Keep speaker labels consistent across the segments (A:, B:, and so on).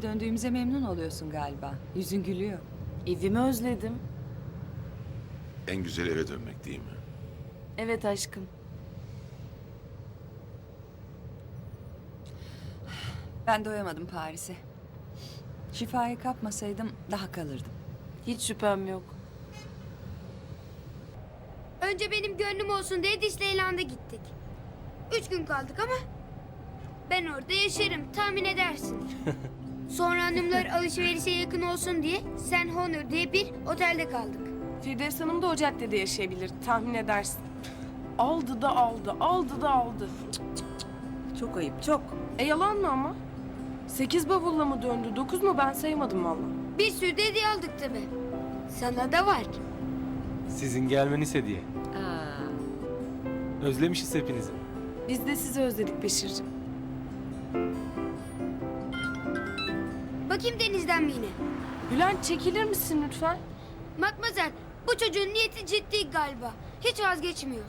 A: Eve döndüğümüze memnun oluyorsun galiba. Yüzün gülüyor.
B: Evimi özledim.
C: En güzel eve dönmek değil mi?
B: Evet aşkım.
A: Ben doyamadım Paris'e. Şifayı kapmasaydım daha kalırdım.
B: Hiç şüphem yok.
D: Önce benim gönlüm olsun diye Disneyland'a gittik. Üç gün kaldık ama ben orada yaşarım tahmin edersin. Sonra hanımlar alışverişe yakın olsun diye Sen Honor diye bir otelde kaldık.
B: Firdevs Hanım da o caddede yaşayabilir. Tahmin edersin. Aldı da aldı, aldı da aldı.
E: Çok ayıp çok.
B: E yalan mı ama? Sekiz bavulla mı döndü, dokuz mu ben saymadım valla.
D: Bir sürü de hediye aldık tabi. Sana da var.
F: Sizin gelmeniz hediye. Özlemişiz hepinizi.
B: Biz de sizi özledik Beşir'cim.
D: Bakayım denizden mi yine?
B: Bülent çekilir misin lütfen?
D: Matmazel bu çocuğun niyeti ciddi galiba. Hiç vazgeçmiyor.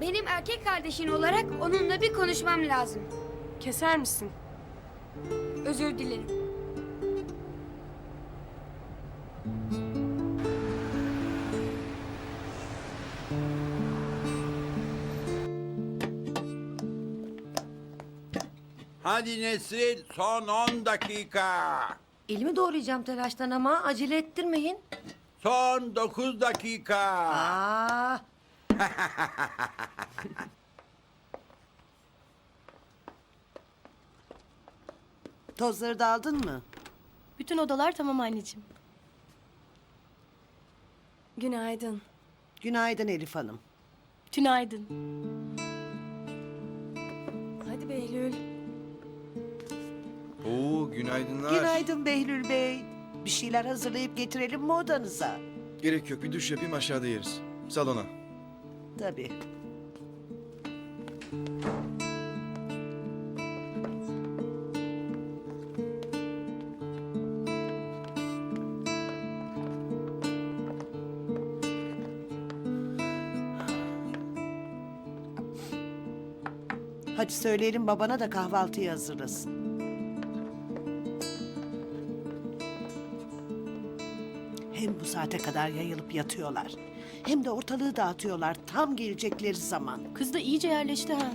D: Benim erkek kardeşin olarak onunla bir konuşmam lazım.
B: Keser misin?
D: Özür dilerim.
G: Hadi Nesrin son 10 dakika.
E: Elimi doğrayacağım telaştan ama acele ettirmeyin.
G: Son 9 dakika.
E: Aa, Tozları da aldın mı?
H: Bütün odalar tamam anneciğim. Günaydın.
E: Günaydın Elif Hanım.
H: Tünaydın. Hadi Behlül.
I: Oo günaydınlar.
E: Günaydın Behlül Bey. Bir şeyler hazırlayıp getirelim mi odanıza?
I: Gerek yok bir duş yapayım aşağıda yeriz. Salona.
E: Tabii. Hadi söyleyelim babana da kahvaltıyı hazırlasın. Bu saate kadar yayılıp yatıyorlar. Hem de ortalığı dağıtıyorlar tam gelecekleri zaman.
H: Kız da iyice yerleşti ha.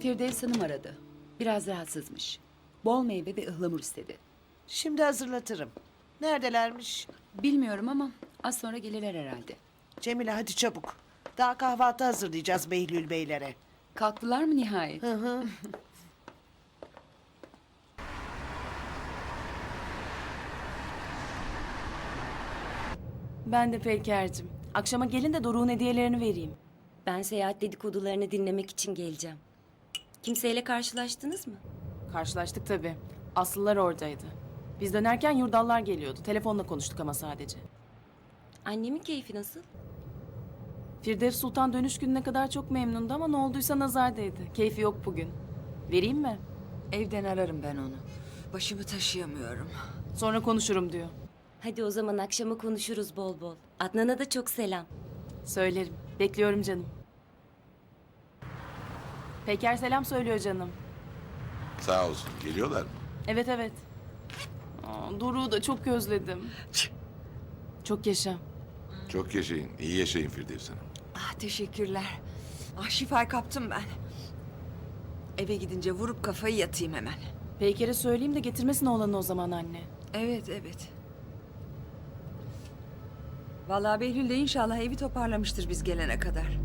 A: Firdevs Hanım aradı. Biraz rahatsızmış. Bol meyve ve ıhlamur istedi.
E: Şimdi hazırlatırım. Neredelermiş?
A: Bilmiyorum ama az sonra gelirler herhalde.
E: Cemile hadi çabuk. Daha kahvaltı hazırlayacağız Behlül Beylere.
A: Kalktılar mı nihayet?
E: Hı hı.
B: Ben de Peyker'cim. Akşama gelin de Doruk'un hediyelerini vereyim.
J: Ben seyahat dedikodularını dinlemek için geleceğim. Kimseyle karşılaştınız mı?
B: Karşılaştık tabii. Aslılar oradaydı. Biz dönerken yurdallar geliyordu. Telefonla konuştuk ama sadece.
J: Annemin keyfi nasıl?
B: Firdevs Sultan dönüş gününe kadar çok memnundu ama ne olduysa nazar değdi. Keyfi yok bugün. Vereyim mi?
A: Evden ararım ben onu. Başımı taşıyamıyorum.
B: Sonra konuşurum diyor.
J: Hadi o zaman akşama konuşuruz bol bol. Adnan'a da çok selam.
B: Söylerim. Bekliyorum canım. Peker selam söylüyor canım.
C: Sağ olsun. Geliyorlar mı?
B: Evet evet. Aa, Doruk'u da çok özledim. Çok yaşa.
C: Çok yaşayın. İyi yaşayın Firdevs Hanım.
A: Ah teşekkürler. Ah şifayı kaptım ben. Eve gidince vurup kafayı yatayım hemen.
B: Peyker'e söyleyeyim de getirmesin oğlanı o zaman anne.
A: Evet evet. Vallahi Behlül de inşallah evi toparlamıştır biz gelene kadar.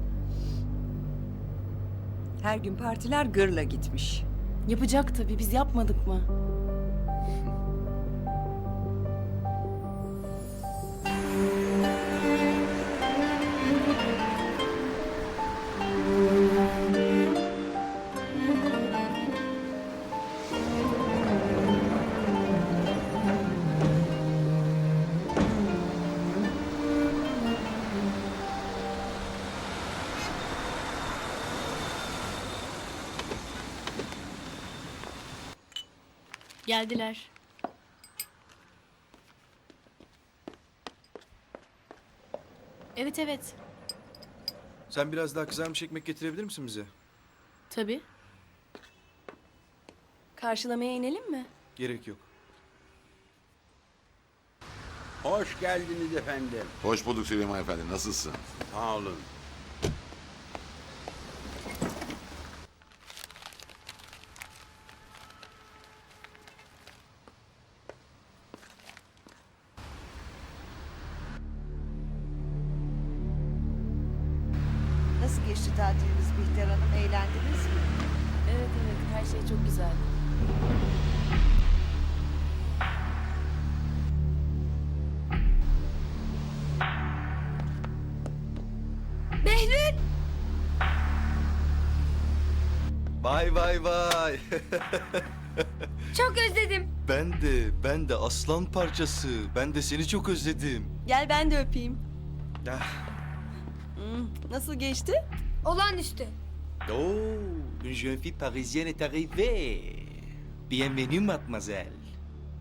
A: Her gün partiler gırla gitmiş.
B: Yapacak tabii biz yapmadık mı?
H: Geldiler. Evet evet.
I: Sen biraz daha kızarmış ekmek getirebilir misin bize?
H: Tabii. Karşılamaya inelim mi?
I: Gerek yok.
G: Hoş geldiniz efendim.
C: Hoş bulduk Süleyman Efendi. Nasılsın?
G: Sağ olun.
E: Geçti tatiliniz Bihter Hanım? Eğlendiniz mi?
B: Evet evet her şey çok güzel.
D: Behlül!
I: Vay vay vay.
D: Çok özledim.
I: ben de, ben de aslan parçası. Ben de seni çok özledim.
H: Gel ben de öpeyim.
I: Ah.
H: Nasıl geçti?
D: Olağanüstü.
I: Oh, une jeune fille parisienne est arrivée. Bienvenue mademoiselle.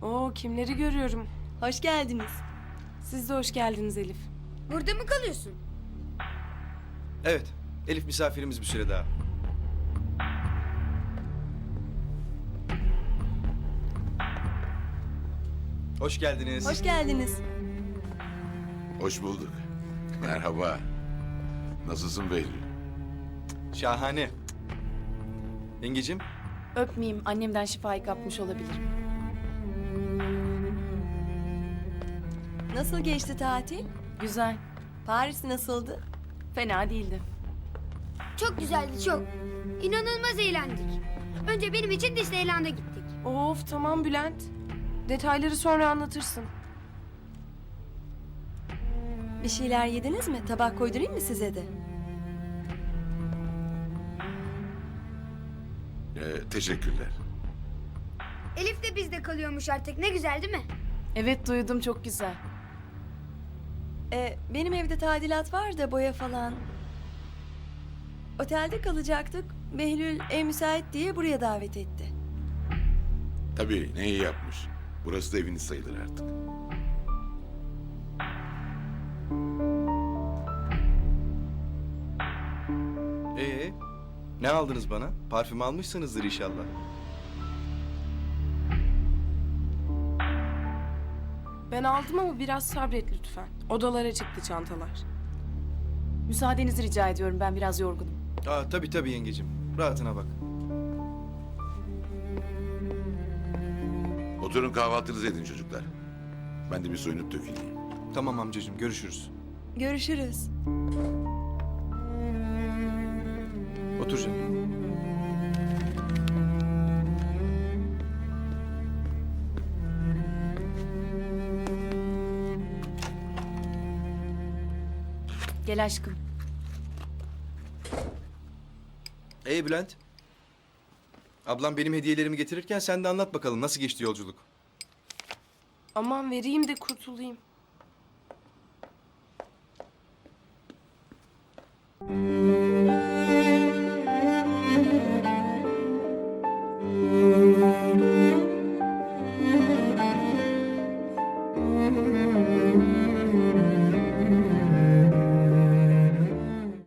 B: Oo kimleri görüyorum.
H: Hoş geldiniz.
B: Siz de hoş geldiniz Elif.
D: Burada mı kalıyorsun?
I: Evet, Elif misafirimiz bir süre daha. Hoş geldiniz.
H: Hoş geldiniz.
C: Hoş bulduk. Merhaba. Nasılsın Behlül?
I: Şahane. Yengecim,
B: Öpmeyeyim annemden şifayı kapmış olabilirim.
H: Nasıl geçti tatil?
B: Güzel.
H: Paris nasıldı?
B: Fena değildi.
D: Çok güzeldi çok. İnanılmaz eğlendik. Önce benim için Disneyland'a gittik.
B: Of tamam Bülent. Detayları sonra anlatırsın.
H: Bir şeyler yediniz mi? Tabak koydurayım mı size de?
C: Teşekkürler.
D: Elif de bizde kalıyormuş artık. Ne güzel değil mi?
B: Evet duydum çok güzel.
H: Ee, benim evde tadilat var da boya falan. Otelde kalacaktık. Behlül ev müsait diye buraya davet etti.
C: Tabii ne iyi yapmış. Burası da eviniz sayılır artık.
I: Ne aldınız bana? Parfüm almışsınızdır inşallah.
B: Ben aldım ama biraz sabret lütfen. Odalara çıktı çantalar. Müsaadenizi rica ediyorum ben biraz yorgunum.
I: Aa, tabii tabii yengecim. Rahatına bak.
C: Oturun kahvaltınızı edin çocuklar. Ben de bir soyunup döküleyim.
I: Tamam amcacığım, görüşürüz.
H: Görüşürüz.
I: Otur canım.
B: Gel aşkım.
I: Ee Bülent? Ablam benim hediyelerimi getirirken sen de anlat bakalım nasıl geçti yolculuk?
B: Aman vereyim de kurtulayım.